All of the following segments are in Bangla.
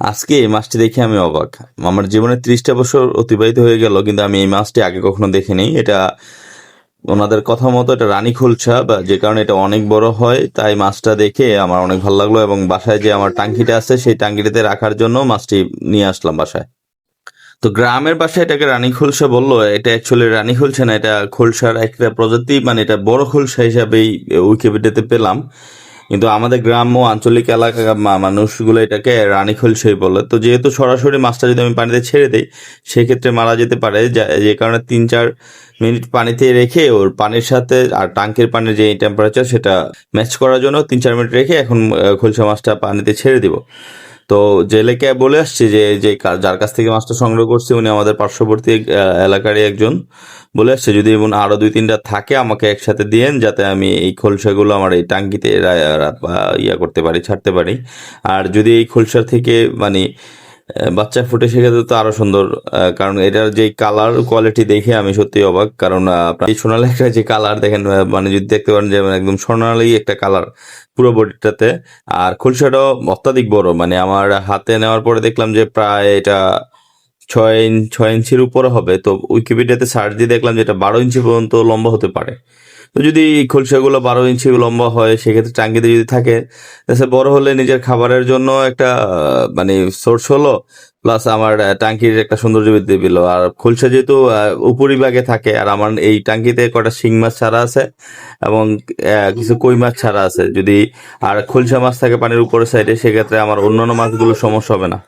আজকে এই মাছটি দেখে আমি অবাক। আমার জীবনে ত্রিশটা বছর অতিবাহিত হয়ে গেল, কিন্তু আমি এই মাছটি আগে কখনো দেখিনি। এটা ওনাদের কথা মতো এটা রানী খুলছা বা যে কারণে এটা অনেক বড় হয়, তাই মাছটা দেখে আমার অনেক ভালো লাগল এবং বাসায় যে আমার টাঙ্কিটা আছে, সেই টাঙ্কিটাতে রাখার জন্য মাছটি নিয়ে আসলাম বাসায়। তো গ্রামের বাসায় এটাকে রানী খুলসা বলল। এটা অ্যাকচুয়ালি রানী খুলসা না, এটা খুলসার একটা প্রজাতি মানে এটা বড় খুলসা হিসাবেই উইকিপিডিয়াতে পেলাম। কিন্তু আমাদের গ্রাম ও আঞ্চলিক এলাকা মানুষগুলো এটাকে রানী খুলসাই বলে। তো যেহেতু সরাসরি মাছটা যদি আমি পানিতে ছেড়ে দিই, সেক্ষেত্রে মারা যেতে পারে। যা- কারণে তিন, চার মিনিট পানিতে রেখে ওর পানির সাথে আর টাঙ্কের পানির যে টেম্পারেচার সেটা ম্যাচ করার জন্য তিন, চার মিনিট রেখে এখন খুলসা মাছটা পানিতে ছেড়ে দিব। তো জেলেকে বলে আসছি যে যে যার কাছ থেকে মাছটা সংগ্রহ করছি, উনি আমাদের পার্শ্ববর্তী এলাকারই একজন। বলে আসছে, যদি এবং আরও দুই, তিনটা থাকে, আমাকে একসাথে দিয়েন, যাতে আমি এই খোলসাগুলো আমার এই টাঙ্কিতে ইয়া করতে পারি, ছাড়তে পারি। আর যদি এই খোলসা থেকে মানে বাচ্চা ফুটে সেক্ষেত্রে তো আরও সুন্দর কারণ এটার যে কালার কোয়ালিটি দেখে আমি সত্যি অবাক। কারণ এই সোনালী একটা যে কালার দেখেন মানে যদি দেখতে পারেন যে একদম সোনালী একটা কালার পুরো বডিটাতে। আর খুলসাটাও অত্যাধিক বড় মানে আমার হাতে নেওয়ার পরে দেখলাম যে, প্রায় এটা ছয় ইঞ্চ ছয় ইঞ্চির উপরে হবে। তো উইকিপিডিয়াতে সার্চ দিয়ে দেখলাম যে, এটা বারো ইঞ্চি পর্যন্ত লম্বা হতে পারে। তো যদি খোলসাগুলো বারো ইঞ্চি লম্বা হয়, সেক্ষেত্রে টাঙ্গিতে যদি থাকে বড় হলে নিজের খাবারের জন্য একটা মানে সোর্স হলো, প্লাস আমার টাঙ্কির একটা সৌন্দর্য বৃদ্ধি পেল। আর খোলসা যেহেতু উপরিভাগে থাকে, আর আমার এই টাঙ্কিতে কটা শিং মাছ ছাড়া আছে, এবং কিছু কই মাছ ছাড়া আছে। যদি আর খোলসা মাছ থাকে পানির উপরের সাইডে, সেক্ষেত্রে আমার অন্যান্য মাছগুলো সমস্যা হবে না।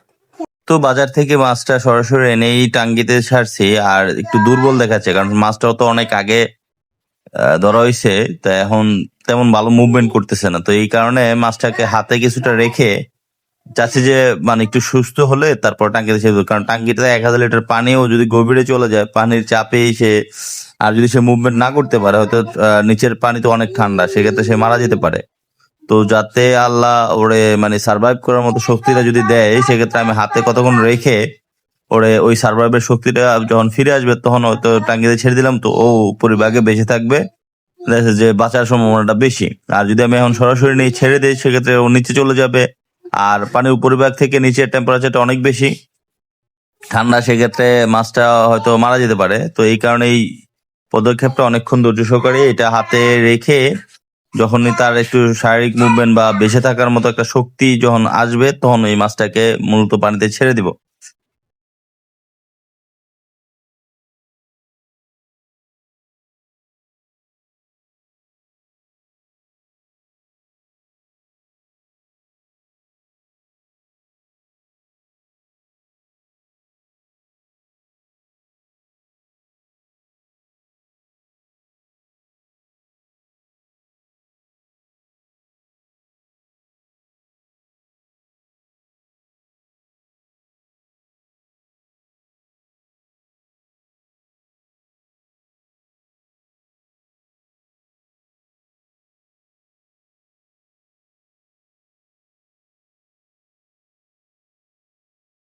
তো বাজার থেকে মাছটা সরাসরি এনে এই টাঙ্গিতে ছাড়ছি, আর একটু দুর্বল দেখাচ্ছে, কারণ মাছটাও তো অনেক আগে ধরা হয়েছে তো এখন তেমন ভালো মুভমেন্ট করতেছে না। তো এই কারণে মাছটাকে হাতে কিছুটা রেখে চাচ্ছি যে মানে একটু সুস্থ হলে তারপর টাঙ্কিতে দেবো। কারণ টাঙ্কিতে এক হাজার লিটার পানিও যদি গভীরে চলে যায়, পানির চাপে সে আর যদি সে মুভমেন্ট না করতে পারে, হয়তো নিচের পানি তো অনেক ঠান্ডা, সেক্ষেত্রে সে মারা যেতে পারে। তো যাতে আল্লাহ ওরে মানে সার্ভাইভ করার মতো শক্তিটা যদি দেয়, সেক্ষেত্রে আমি হাতে কতক্ষণ রেখে ওরে ওই সার্ভাইভের শক্তিটা যখন ফিরে আসবে, তখন হয়তো টাঙ্গিতে ছেড়ে দিলাম, তো ও পরিবাগে বেঁচে থাকবে। যে বাঁচার সম্ভাবনাটা বেশি। আর যদি আমি এখন সরাসরি নিয়ে ছেড়ে দিই, সেক্ষেত্রে ও নিচে চলে যাবে। আর পানির উপরিভাগ থেকে নিচের টেম্পারেচারটা অনেক বেশি। ঠান্ডা সেক্ষেত্রে মাছটা হয়তো মারা যেতে পারে। তো এই কারণে এই পদক্ষেপটা অনেকক্ষণ ধৈর্য সহকারে এটা হাতে রেখে যখনই তার একটু শারীরিক মুভমেন্ট বা বেঁচে থাকার মতো একটা শক্তি যখন আসবে, তখন এই মাছটাকে মূলত পানিতে ছেড়ে দিব।